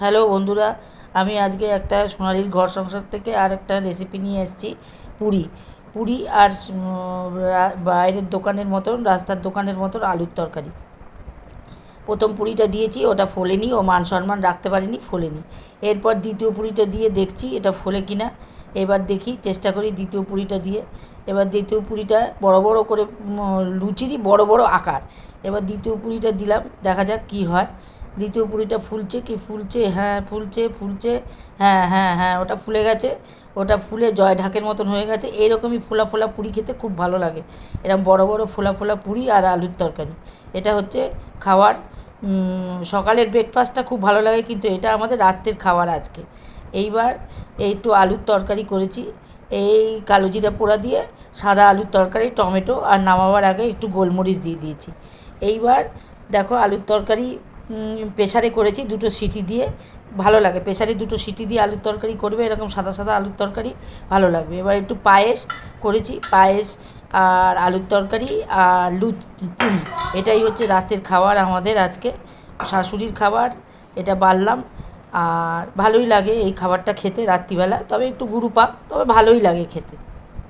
Hello বন্ধুরা, আমি আজকে একটা সোনালির ঘর সংসার থেকে আর একটা রেসিপি নিয়ে এসেছি, পুরি। পুরি আর বাইরের দোকানের মতন, রাস্তার দোকানের মতন আলুর তরকারি। প্রথম পুরিটা দিয়েছি, ওটা ফোলেনি, ও মান সম্মান রাখতে পারিনি, ফোলেনি। এরপর দ্বিতীয় পুরিটা দিয়ে দেখছি এটা ফোলে কিনা। এবার দেখি, চেষ্টা করি দ্বিতীয় পুরিটা দিয়ে। এবার দ্বিতীয় পুরিটা বড় বড় করে লুচিরই বড় বড় আকার। এবার দ্বিতীয় পুরিটা দিলাম, দেখা যাক কি হয়। দ্বিতীয় পুরিটা ফুলছে কি? ফুলছে হ্যাঁ ফুলছে ফুলছে হ্যাঁ হ্যাঁ হ্যাঁ ওটা ফুলে গেছে। ওটা ফুলে জয় ঢাকের মতন হয়ে গেছে। এরকমই ফোলা ফোলা পুরি খেতে খুব ভালো লাগে। এরকম বড় বড় ফোলা ফোলা পুরি আর আলুর তরকারি। এটা হচ্ছে খাওয়ার সকালের ব্রেকফাস্টটা খুব ভালো লাগে কিন্তু এটা আমাদের রাত্রের খাবার আজকে। এইবার একটু আলুর তরকারি করেছি। এই কালো জিরা পোড়া দিয়ে সাদা আলুর তরকারি, টমেটো আর নামাবার আগে একটু গোলমরিচ দিয়ে দিয়েছি। এইবার দেখো আলুর তরকারি প্রেশারে করেছি দুটো সিটি দিয়ে, ভালো লাগে। প্রেশারে দুটো সিটি দিয়ে আলুর তরকারি করবে, এরকম সাদা সাদা আলুর তরকারি, ভালো লাগবে। এবার একটু পায়েস করেছি, পায়েস আর আলুর তরকারি আর লু এটাই হচ্ছে রাতের খাবার আমাদের আজকে। শাশুড়ির খাবার, এটা বাড়লাম। আর ভালোই লাগে এই খাবারটা খেতে রাত্রিবেলা। তবে একটু গুরু পাক তবে ভালোই লাগে খেতে।